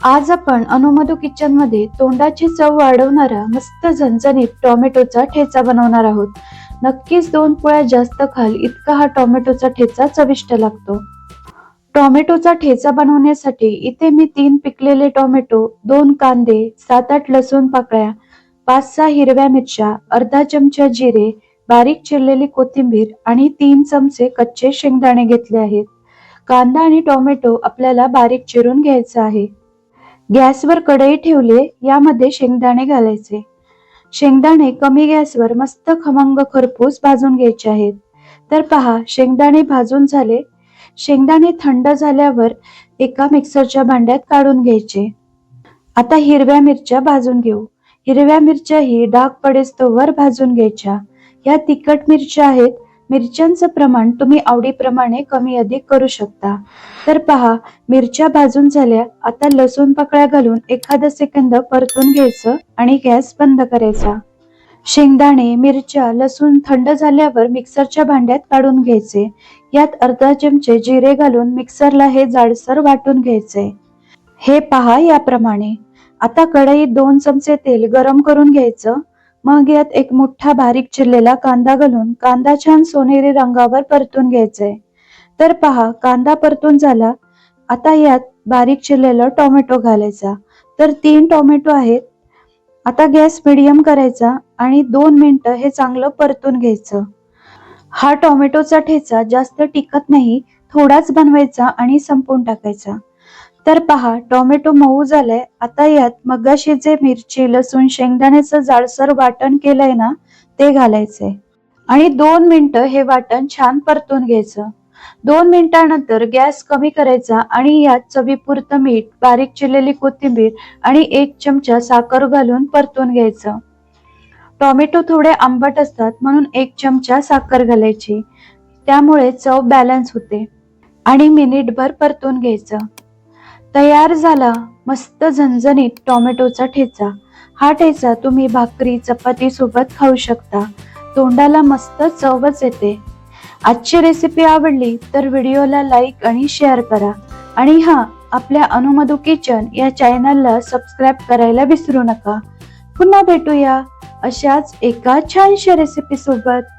आज आपण अनुमधू किचनमध्ये तोंडाची चव वाढवणारा मस्त झणझणीत टोमॅटोचा ठेचा बनवणार आहोत. नक्कीच दोन पोळ्या जास्त खाल इतका हा टोमॅटोचा ठेचा चविष्ट लागतो. टोमॅटोचा ठेचा बनवण्यासाठी इथे मी तीन पिकलेले टोमॅटो दोन कांदे सात आठ लसूण पाकळ्या पाच सहा हिरव्या मिरच्या अर्धा चमचा जिरे बारीक चिरलेली कोथिंबीर आणि तीन चमचे कच्चे शेंगदाणे घेतले आहेत. कांदा आणि टोमॅटो आपल्याला बारीक चिरून घ्यायचा आहे. गॅसवर कढई ठेवली यामध्ये शेंगदाणे घालायचे. शेंगदाणे कमी गॅसवर मस्त खमंग खरपूस भाजून घ्यायचे आहेत. तर पहा शेंगदाणे भाजून झाले. शेंगदाणे थंड झाल्यावर एका मिक्सरच्या भांड्यात काढून घ्यायचे. आता हिरव्या मिरच्या भाजून घेऊ. हिरव्या मिरच्याही डाग पडेस्तोवर भाजून घ्यायच्या. या तिखट मिरच्या आहेत मिरच्यांचं प्रमाण तुम्ही आवडीप्रमाणे कमी अधिक करू शकता. तर पहा मिरच्या भाजून झाल्या आता लसूण पकळ्या घालून एखादा सेकंद परतून घ्यायचं आणि गॅस बंद करायचा. शेंगदाणे मिरच्या लसूण थंड झाल्यावर मिक्सरच्या भांड्यात काढून घ्यायचे. यात अर्धा चमचे जिरे घालून मिक्सरला हे जाडसर वाटून घ्यायचे. हे पहा याप्रमाणे. आता कढईत दोन चमचे तेल गरम करून घ्यायचं. मग यात एक मोठा बारीक चिरलेला कांदा घालून कांदा छान सोनेरी रंगावर परतून घ्यायचंय तर पहा कांदा परतून झाला. आता यात बारीक चिरलेलं टोमॅटो घालायचा. तर तीन टोमॅटो आहेत. आता गॅस मिडियम करायचा आणि दोन मिनिटं हे चांगलं परतून घ्यायचं. हा टोमॅटोचा ठेचा जास्त टिकत नाही. थोडाच बनवायचा आणि संपवून टाकायचा. तर पहा टोमॅटो मऊ झालाय. आता यात मगाशी जे मिरची लसूण शेंगदाण्याचं जाडसर वाटण केलंय ना ते घालायचंय. आणि दोन मिनिटं हे वाटण छान परतून घ्यायचं. दोन मिनिटानंतर गॅस कमी करायचा आणि यात चवीपुरतं मीठ बारीक चिरलेली कोथिंबीर आणि एक चमचा साखर घालून परतून घ्यायचं. टोमॅटो थोडे आंबट असतात म्हणून एक चमचा साखर घालायची. त्यामुळे चव बॅलन्स होते. आणि मिनिटभर परतून घ्यायचं. तयार झाला. मस्त झणझणीत टोमॅटोचा ठेचा. हा ठेचा तुम्ही भाकरी चपाती सोबत खाऊ शकता. तोंडाला मस्त चवच येते. आजची रेसिपी आवडली तर व्हिडिओला लाईक आणि शेअर करा. आणि हा आपल्या अनुमधू किचन या चॅनलला सबस्क्राईब करायला विसरू नका. पुन्हा भेटूया अशाच एका छानशा रेसिपी सोबत.